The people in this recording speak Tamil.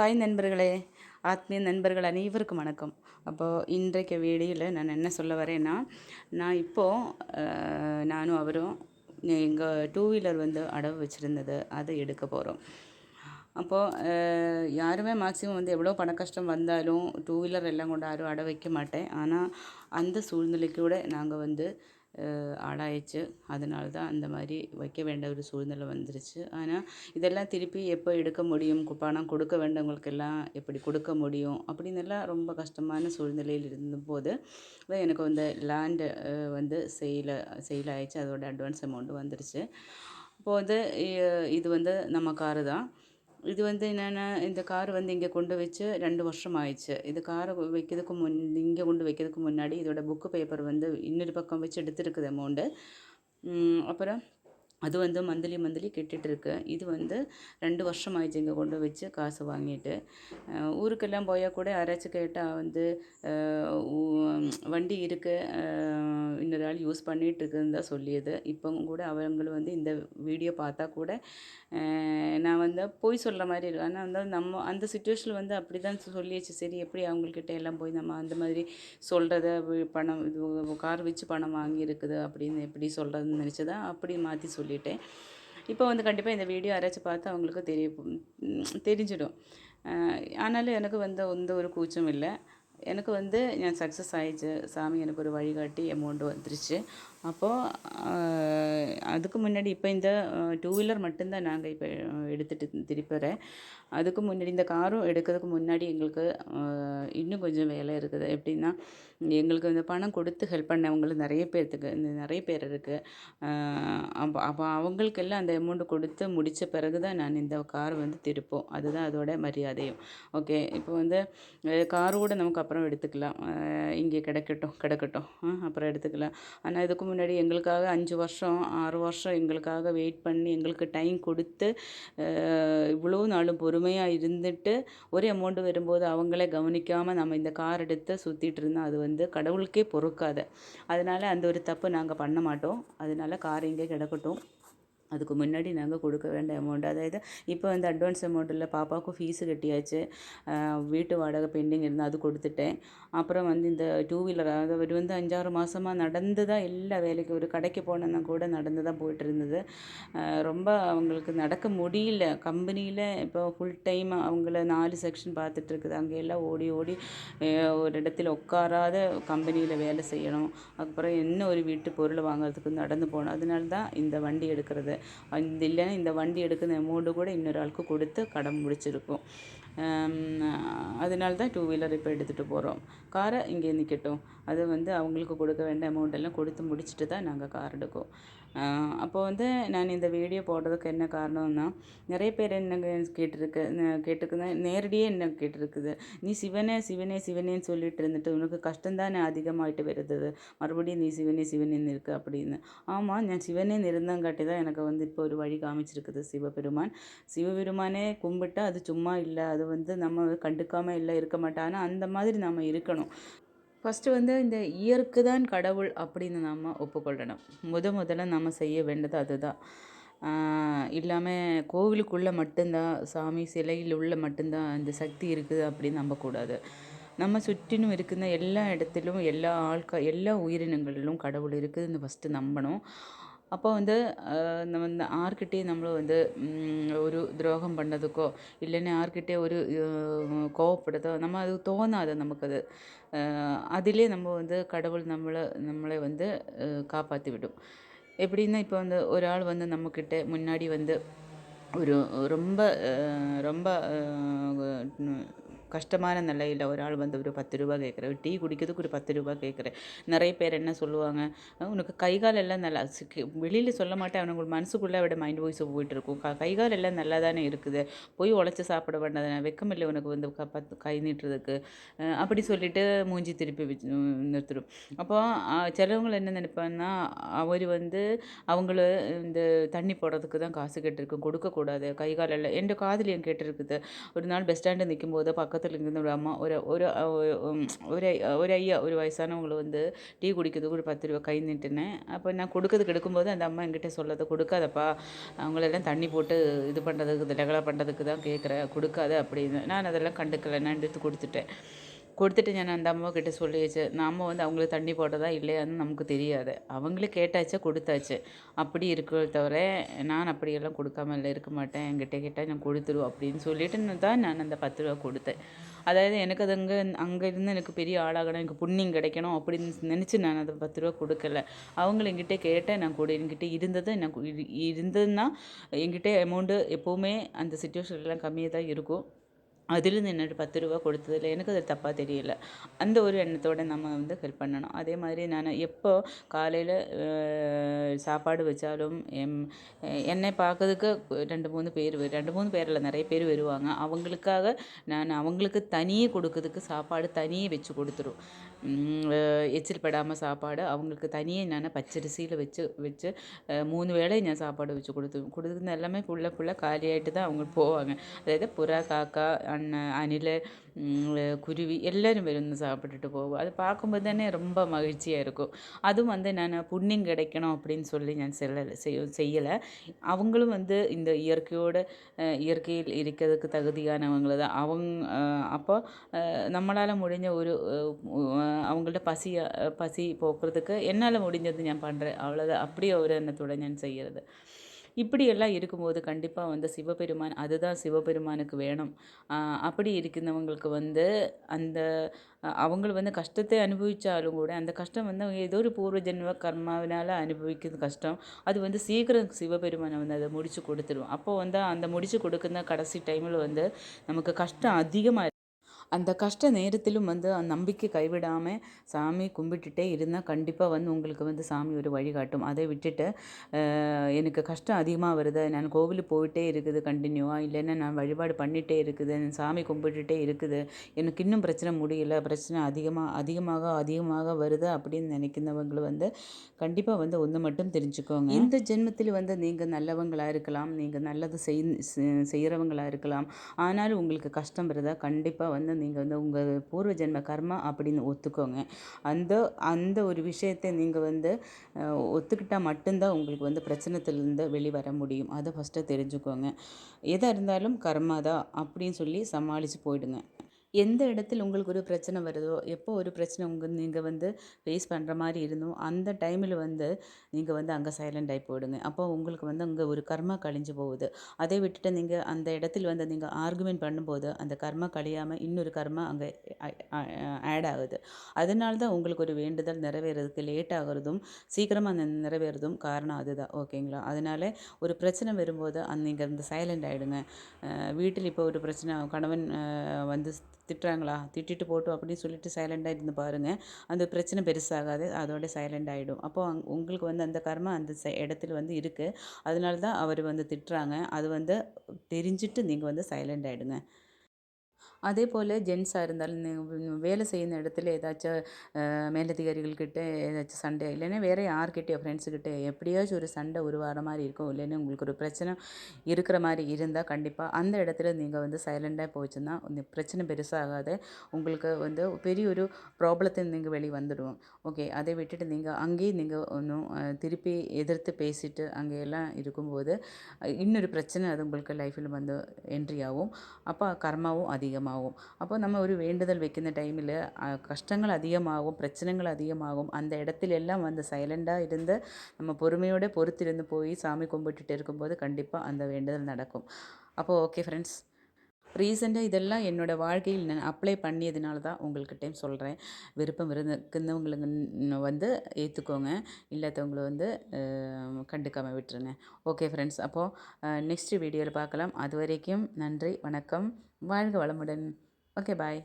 ஹாய் நண்பர்களே ஆத்மீய நண்பர்கள் அனைவருக்கும் வணக்கம். அப்போது இன்றைக்கு வீடியோவில் நான் என்ன சொல்ல வரேன்னா நான் இப்போது நானும் அவரும் எங்கள் டூ வீலர் வந்து அடவு வச்சுருந்தது. அதை எடுக்க போகிறோம் அப்போது யாருமே மேக்ஸிமம் வந்து எவ்வளோ பண கஷ்டம் வந்தாலும் டூ வீலர் எல்லாம் கொண்டு யாரும் அடை வைக்க மாட்டேன். ஆனால் அந்த சூழ்நிலைக்கு கூட நாங்கள் வந்து ஆளாயிடுச்சு அதனால தான் அந்த மாதிரி வைக்க வேண்ட ஒரு சூழ்நிலை வந்துருச்சு. ஆனால் இதெல்லாம் திருப்பி எப்போ எடுக்க முடியும்? பணம் கொடுக்க வேண்டவங்களுக்கெல்லாம் எப்படி கொடுக்க முடியும்? அப்படின்னு எல்லாம் ரொம்ப கஷ்டமான சூழ்நிலையில் இருந்தபோது எனக்கு வந்து லேண்டு வந்து சேல் சேல் ஆயிடுச்சு. அதோட அட்வான்ஸ் அமௌண்ட்டு வந்துருச்சு. இப்போது வந்து இது வந்து நம்ம காரு தான். இது வந்து என்னென்னா இந்த கார் வந்து இங்கே கொண்டு வச்சு ரெண்டு வருஷம் ஆயிடுச்சு இது காரை வைக்கிறதுக்கு முன் இங்கே கொண்டு வைக்கிறதுக்கு முன்னாடி இதோட புக்கு பேப்பர் வந்து இன்னொரு பக்கம் வச்சு எடுத்துருக்குது அமௌண்ட்டு அப்புறம் அது வந்து மந்த்லி மந்த்லி கெட்டுட்ருக்கு இது வந்து ரெண்டு வருஷம் ஆயிடுச்சு இங்கே கொண்டு வச்சு காசு வாங்கிட்டு. ஊருக்கெல்லாம் போயால் கூட யாராச்சும் கேட்டால் வந்து வண்டி இருக்குது இன்னொரு ஆள் யூஸ் பண்ணிகிட்டு இருக்குதுன்னு தான் சொல்லியது. இப்போ கூட அவங்களும் வந்து இந்த வீடியோ பார்த்தா கூட நான் வந்து பொய் சொல்கிற மாதிரி இருக்கும் ஆனால் வந்து நம்ம அந்த சுச்சுவேஷனில் வந்து அப்படி தான் சொல்லியாச்சு. சரி எப்படி அவங்கக்கிட்ட எல்லாம் போய் நம்ம அந்த மாதிரி சொல்கிறத பணம் இது கார் வச்சு பணம் வாங்கியிருக்குது அப்படின்னு எப்படி சொல்கிறதுன்னு நினச்சி தான் அப்படி மாற்றி சொல்லி சொல்லிட்டேன். இப்போ வந்து கண்டிப்பாக இந்த வீடியோ யாராச்சும் பார்த்து அவங்களுக்கு தெரிய தெரிஞ்சிடும். ஆனாலும் எனக்கு வந்து எந்த ஒரு கூச்சம் இல்லை. எனக்கு வந்து நான் சக்ஸஸ் ஆயிடுச்சு. சாமி எனக்கு ஒரு வழிகாட்டி அமௌண்ட்டு வந்துருச்சு. அப்போது அதுக்கு முன்னாடி இப்போ இந்த டூ வீலர் மட்டும்தான் நாங்கள் இப்போ எடுத்துகிட்டு திருப்பிறேன் அதுக்கு முன்னாடி இந்த காரும் எடுக்கிறதுக்கு முன்னாடி எங்களுக்கு இன்னும் கொஞ்சம் வேலை இருக்குது. எப்படின்னா எங்களுக்கு இந்த பணம் கொடுத்து ஹெல்ப் பண்ணவங்களுக்கு நிறைய பேர்த்துக்கு இந்த நிறைய பேர் இருக்குது அப்போ அப்போ அவங்களுக்கெல்லாம் அந்த அமௌண்ட் கொடுத்து முடித்த பிறகு தான் நான் இந்த கார் வந்து திருப்போம். அதுதான் அதோட மரியாதையும். ஓகே இப்போ வந்து கார் கூட நமக்கு அப்புறம் எடுத்துக்கலாம். இங்கே கிடக்கட்டும் கிடக்கட்டும். அப்புறம் எடுத்துக்கலாம். ஆனால் இதுக்கு முன்னாடி எங்களுக்காக அஞ்சு வருஷம் ஆறு வருஷம் எங்களுக்காக வெயிட் பண்ணி எங்களுக்கு டைம் கொடுத்து இவ்வளோ நாளும் பொறுமையாக இருந்துட்டு ஒரு அமௌண்ட்டு வரும்போது அவங்களே கவனிக்காமல் நம்ம இந்த கார் எடுத்து சுற்றிட்டு இருந்தோம் அது வந்து கடவுளுக்கே பொறுக்காது. அதனால் அந்த ஒரு தப்பு நாங்கள் பண்ண மாட்டோம். அதனால கார் இங்கே கிடக்கட்டும். அதுக்கு முன்னாடி நாங்கள் கொடுக்க வேண்டிய அமௌண்ட் அதாவது இப்போ வந்து அட்வான்ஸ் அமௌண்ட்டில் பாப்பாவுக்கும் ஃபீஸு கட்டியாச்சு. வீட்டு வாடகை பெண்டிங் இருந்தால் அது கொடுத்துட்டேன். அப்புறம் வந்து இந்த டூ வீலர் அதாவது அவர் வந்து அஞ்சாறு மாதமாக நடந்து தான் எல்லா வேலைக்கும் ஒரு கடைக்கு போனோன்னா கூட நடந்து தான் போயிட்டு இருந்தது ரொம்ப அவங்களுக்கு நடக்க முடியல. கம்பெனியில் இப்போ ஃபுல் டைம் அவங்கள நாலு செக்ஷன் பார்த்துட்டு இருக்குது அங்கே எல்லாம் ஓடி ஓடி ஒரு இடத்துல உட்காராத கம்பெனியில் வேலை செய்யணும். அதுக்கப்புறம் என்ன ஒரு வீட்டு பொருள் வாங்குறதுக்கு நடந்து போகணும். அதனால தான் இந்த வண்டி எடுக்கிறது. இந்த இல்லைன்னா இந்த வண்டி எடுக்கிற அமௌண்ட்டு கூட இன்னொரு ஆளுக்கு கொடுத்து கடன் முடிச்சிருக்கும். அதனால தான் டூ வீலர் இப்போ எடுத்துகிட்டு போகிறோம் காரை இங்கே நிற்கட்டும் அது வந்து அவங்களுக்கு கொடுக்க வேண்டிய அமௌண்ட் எல்லாம் கொடுத்து முடிச்சுட்டு தான் நாங்கள் கார் எடுக்கோம். அப்போ வந்து நான் இந்த வீடியோ போடுறதுக்கு என்ன காரணம்னா நிறைய பேர் என்ன கேட்டிருக்கு கேட்டுக்குது நேரடியே என்ன கேட்டிருக்குது? நீ சிவனே சிவனே சிவனேன்னு சொல்லிட்டு இருந்துட்டு உனக்கு கஷ்டம்தானே அதிகமாகிட்டு வருது மறுபடியும் நீ சிவனே சிவனேன்னு இருக்கு அப்படின்னு. ஆமாம் நான் சிவனேன்னு இருந்தங்காட்டி தான் எனக்கு வந்து இப்போ ஒரு வழி காமிச்சிருக்குது சிவபெருமான். சிவபெருமானே கும்பிட்டு அது சும்மா இல்லை அது வந்து நம்ம கண்டுக்காமல் இல்லை இருக்க மாட்டான்னு அந்த மாதிரி நம்ம இருக்கணும். ஃபஸ்ட்டு வந்து இந்த இயற்கு தான் கடவுள் அப்படின்னு நம்ம ஒப்புக்கொள்ளணும். முத முதல்ல நம்ம செய்ய வேண்டியது அதுதான். இல்லாமல் கோவிலுக்குள்ளே மட்டும்தான் சாமி சிலையில் உள்ள மட்டும்தான் இந்த சக்தி இருக்குது அப்படின்னு நம்பக்கூடாது நம்ம சுற்றிலும் இருக்கிற எல்லா இடத்திலும் எல்லா ஆட்கள் எல்லா உயிரினங்களிலும் கடவுள் இருக்குதுன்னு ஃபஸ்ட்டு நம்பணும். அப்போ வந்து நம்ம இந்த ஆர்கிட்டேயும் നമ്മൾ வந்து ഒരു ദ്രോഹം பண்ணதுக்கோ இல்லைன்னா யார்கிட்டே ஒரு கோவப்படுதோ நம்ம அது தோணாது நமக்கது அதிலே நம்ம வந்து கடவுள் நம்மளை நம்மளை வந்து காப்பாற்றி விடும் எப்படின்னா இப்போ வந்து ஒரு ஆள் வந்து நம்மக்கிட்ட முன்னாடி வந்து ஒரு ரொம்ப ரொம்ப கஷ்டமான நிலையில் ஒரு ஆள் வந்து ஒரு பத்து ரூபா கேட்குறேன் டீ குடிக்கிறதுக்கு ஒரு பத்து ரூபா கேட்குறேன் நிறைய பேர் என்ன சொல்லுவாங்க உனக்கு கை கால் எல்லாம் நல்லா வெளியில் சொல்ல மாட்டேன். அவனுக்கு மனசுக்குள்ளே விட மைண்ட் வாய்ஸ் போயிட்டு இருக்கும். கை கால் எல்லாம் நல்லா தானே இருக்குது. போய் உழைச்சி சாப்பிட வேண்டாம். வெக்கம் இல்லை உனக்கு வந்து பத்து கை நீட்டுறதுக்கு. அப்படி சொல்லிட்டு மூஞ்சி திருப்பி வச்சு நிறுத்திடும். அப்போ சிலவங்க என்ன நினைப்பாங்கன்னா அவர் வந்து அவங்கள இந்த தண்ணி போடுறதுக்கு தான் காசு கேட்டிருக்கு கொடுக்கக்கூடாது. கை கால் எல்லாம் என் காதலியும் கேட்டிருக்குது. ஒரு நாள் பஸ் ஸ்டாண்டு நிற்கும் போது பக்கத்து பக்கத்தில் இருந்து ஒரு அம்மா ஒரு ஒரு ஒரு ஒரு ஐயா ஒரு வயசானவங்களை வந்து டீ குடிக்கிறதுக்கு ஒரு பத்து ரூபா கை நீட்டினேன். அப்போ நான் கொடுக்கறதுக்கு எடுக்கும்போது அந்த அம்மா என்கிட்ட சொல்லதை கொடுக்காதப்பா அவங்களெல்லாம் தண்ணி போட்டு இது பண்ணுறதுக்கு லெகலா பண்ணுறதுக்கு தான் கேட்குறேன் கொடுக்காத அப்படின்னு. நான் அதெல்லாம் கண்டுக்கலை நான் எடுத்து கொடுத்துட்டேன். கொடுத்துட்டு நான் அந்த அம்மா கிட்ட சொல்லியாச்சு. நாம் வந்து அவங்களுக்கு தண்ணி போட்டதா இல்லையான்னு நமக்கு தெரியாது. அவங்களே கேட்டாச்சு கொடுத்தாச்சு. அப்படி இருக்கிற தவிர நான் அப்படியெல்லாம் கொடுக்காம இல்லை இருக்க மாட்டேன். என்கிட்ட கேட்டால் நான் கொடுத்துருவோம் அப்படின்னு சொல்லிட்டு தான் நான் அந்த பத்து ரூபா கொடுத்தேன். அதாவது எனக்கு அது அங்கே அங்கே இருந்து எனக்கு பெரிய ஆளாகணும் எனக்கு புண்ணியம் கிடைக்கணும் அப்படின்னு நினச்சி நான் அந்த பத்து ரூபா கொடுக்கல. அவங்கள என்கிட்ட கேட்டேன் நான் கொடு என்கிட்ட இருந்தது நான் இருந்ததுன்னா என்கிட்ட அமௌண்ட்டு எப்போவுமே அந்த சுச்சுவேஷன்லாம் கம்மியாக தான் இருக்கும். அதிலிருந்து என்னோட பத்து ரூபா கொடுத்ததில் எனக்கு அது தப்பாக தெரியல. அந்த ஒரு எண்ணத்தோடு நம்ம வந்து ஹெல்ப் பண்ணணும். அதே மாதிரி நான் எப்போ காலையில் சாப்பாடு வச்சாலும் எம் என்னை பார்க்கறதுக்கு ரெண்டு மூணு பேர் ரெண்டு மூணு பேரில் நிறைய பேர் வருவாங்க. அவங்களுக்காக நான் அவங்களுக்கு தனியே கொடுக்கறதுக்கு சாப்பாடு தனியே வச்சு கொடுத்துரும். எச்சில் படாமல் சாப்பாடு அவங்களுக்கு தனியே நான் பச்சரிசியில் வச்சு வச்சு மூணு வேளை நான் சாப்பாடு வச்சு கொடுத்து கொடுத்துருந்த எல்லாமே ஃபுல்லாக ஃபுல்லாக காலியாகிட்டு தான் அவங்க போவாங்க. அதாவது புறா காக்கா அண்ணன் அணில் குருவி எல்லோரும் வந்து சாப்பிட்டுட்டு போகும் அது பார்க்கும்போது தானே ரொம்ப மகிழ்ச்சியாக இருக்கும் அதுவும் வந்து நான் புண்ணியம் கிடைக்கணும் அப்படின்னு சொல்லி நான் செல்லலை செய் செய்யலை அவங்களும் வந்து இந்த இயற்கையோடு இயற்கையில் இருக்கிறதுக்கு தகுதியானவங்கள தான் அவங்க அப்போ நம்மளால் முடிஞ்ச ஒரு அவங்கள்ட்ட பசியை பசி போக்குறதுக்கு என்னால் முடிஞ்சது ஞான் பண்ணுறேன் அவ்வளோதான் அப்படியே ஒரு எண்ணத்தோடு ஞான் செய்கிறது இப்படியெல்லாம் இருக்கும்போது கண்டிப்பாக வந்து சிவபெருமான் அதுதான் சிவபெருமானுக்கு வேணும். அப்படி இருக்கிறவங்களுக்கு வந்து அந்த அவங்க வந்து கஷ்டத்தை அனுபவித்தாலும் கூட அந்த கஷ்டம் வந்து அவங்க ஏதோ ஒரு பூர்வ ஜென்ம கர்மாவினால் அனுபவிக்கிறது கஷ்டம். அது வந்து சீக்கிரம் சிவபெருமானை வந்து அதை முடித்து கொடுத்துருவோம் அப்போ வந்து அந்த முடித்து கொடுக்குற கடைசி டைமில் வந்து நமக்கு கஷ்டம் அதிகமாக அந்த கஷ்ட நேரத்திலும் வந்து நம்பிக்கை கைவிடாமல் சாமி கும்பிட்டுட்டே இருந்தால் கண்டிப்பாக வந்து உங்களுக்கு வந்து சாமி ஒரு வழிகாட்டும் அதை விட்டுட்டு எனக்கு கஷ்டம் அதிகமாக வருது. நான் கோவிலுக்கு போயிட்டே இருக்குது கண்டினியூவாக இல்லைன்னா நான் வழிபாடு பண்ணிகிட்டே இருக்குது. சாமி கும்பிட்டுட்டே இருக்குது. எனக்கு இன்னும் பிரச்சனை முடியல. பிரச்சனை அதிகமாக அதிகமாக அதிகமாக வருது அப்படின்னு நினைக்கிறவங்களை வந்து கண்டிப்பாக வந்து ஒன்று மட்டும் தெரிஞ்சுக்கோங்க. இந்த ஜென்மத்தில் வந்து நீங்கள் நல்லவங்களாக இருக்கலாம். நீங்கள் நல்லது செய் செய்கிறவங்களாக இருக்கலாம். ஆனாலும் உங்களுக்கு கஷ்டம் வருதா? கண்டிப்பாக வந்து நீங்கள் வந்து உங்கள் பூர்வ ஜென்ம கர்மா அப்படின்னு ஒத்துக்கோங்க. அந்த அந்த ஒரு விஷயத்தை நீங்கள் வந்து ஒத்துக்கிட்டால் மட்டும்தான் உங்களுக்கு வந்து பிரச்சனத்திலேருந்து வெளிவர முடியும். அதை ஃபஸ்ட்டு தெரிஞ்சுக்கோங்க. எதாக இருந்தாலும் கர்மா தான் அப்படின்னு சொல்லி சமாளித்து போயிடுங்க. எந்த இடத்தில் உங்களுக்கு ஒரு பிரச்சனை வருதோ எப்போ ஒரு பிரச்சனை உங்கள் நீங்கள் வந்து ஃபேஸ் பண்ணுற மாதிரி இருந்தோ அந்த டைமில் வந்து நீங்கள் வந்து அங்கே சைலண்ட் ஆகி போயிடுங்க. அப்போ உங்களுக்கு வந்து அங்கே ஒரு கர்மா கழிஞ்சு போகுது. அதை விட்டுட்டு நீங்கள் அந்த இடத்தில் வந்து நீங்கள் ஆர்குமெண்ட் பண்ணும்போது அந்த கர்மா கழியாமல் இன்னொரு கர்மா அங்கே ஆட் ஆகுது. அதனால தான் உங்களுக்கு ஒரு வேண்டுதல் நிறைவேறதுக்கு லேட் ஆகிறதும் சீக்கிரமாக அந்த நிறைவேறதும் காரணம் அதுதான். ஓகேங்களா? அதனால் ஒரு பிரச்சனை வரும்போது அந்த நீங்கள் அந்த சைலண்ட் ஆகிடுங்க வீட்டில் இப்போ ஒரு பிரச்சனை கணவன் வந்து திட்டுறாங்களா? திட்டிட்டு போட்டோம் அப்படின்னு சொல்லிட்டு சைலண்டாக இருந்து பாருங்கள் அந்த பிரச்சனை பெருசாகாது. அதோட சைலண்ட் ஆகிடும் அப்போது அங் உங்களுக்கு வந்து அந்த கர்மா அந்த இடத்துல வந்து இருக்குது அதனால தான் அவர் வந்து திட்டுறாங்க. அது வந்து தெரிஞ்சுட்டு நீங்கள் வந்து சைலண்ட் ஆகிடுங்க அதே போல் ஜென்ஸாக இருந்தாலும் வேலை செய்யுற இடத்துல ஏதாச்சும் மேலதிகாரிகள்கிட்ட ஏதாச்சும் சண்டை இல்லைன்னா வேறு யார்கிட்டயோ ஃப்ரெண்ட்ஸுக்கிட்ட எப்படியாச்சும் ஒரு சண்டை உருவாகிற மாதிரி இருக்கும். இல்லைன்னா உங்களுக்கு ஒரு பிரச்சனை இருக்கிற மாதிரி இருந்தால் கண்டிப்பாக அந்த இடத்துல நீங்கள் வந்து சைலண்டாக போச்சுன்னா இந்த பிரச்சனை பெருசாகாது உங்களுக்கு வந்து பெரிய ஒரு ப்ராப்ளத்தை நீங்கள் வெளியே வந்துடுவோம். ஓகே அதை விட்டுட்டு நீங்கள் அங்கேயும் நீங்கள் ஒன்றும் திருப்பி எதிர்த்து பேசிட்டு அங்கேயெல்லாம் இருக்கும்போது இன்னொரு பிரச்சனை அது உங்களுக்கு லைஃப்பில் வந்து என்ட்ரி ஆகும். அப்போ கர்மாவும் அதிகமாக அதிகமாகும். அப்போ நம்ம ஒரு வேண்டுதல் வைக்கிற டைமில் கஷ்டங்கள் அதிகமாகும் பிரச்சனைகள் அதிகமாகும். அந்த இடத்துல எல்லாம் வந்து சைலண்டாக இருந்து நம்ம பொறுமையோடு பொறுத்திருந்து போய் சாமி கும்பிட்டுட்டு இருக்கும்போது கண்டிப்பாக அந்த வேண்டுதல் நடக்கும். அப்போது ஓகே ஃப்ரெண்ட்ஸ் ரீசெண்டாக இதெல்லாம் என்னோடய வாழ்க்கையில் நான் அப்ளை பண்ணியதுனால தான் உங்கள்கிட்டையும் சொல்கிறேன் விருப்பம் இருந்துக்குன்னவங்களுக்கு வந்து ஏற்றுக்கோங்க இல்லாதவங்களை வந்து கண்டுக்காமல் விட்டுருங்க. ஓகே ஃப்ரெண்ட்ஸ் அப்போது நெக்ஸ்ட் வீடியோவில் பார்க்கலாம். அது வரைக்கும் நன்றி வணக்கம். வாழ்க வளமுடன். Okay bye.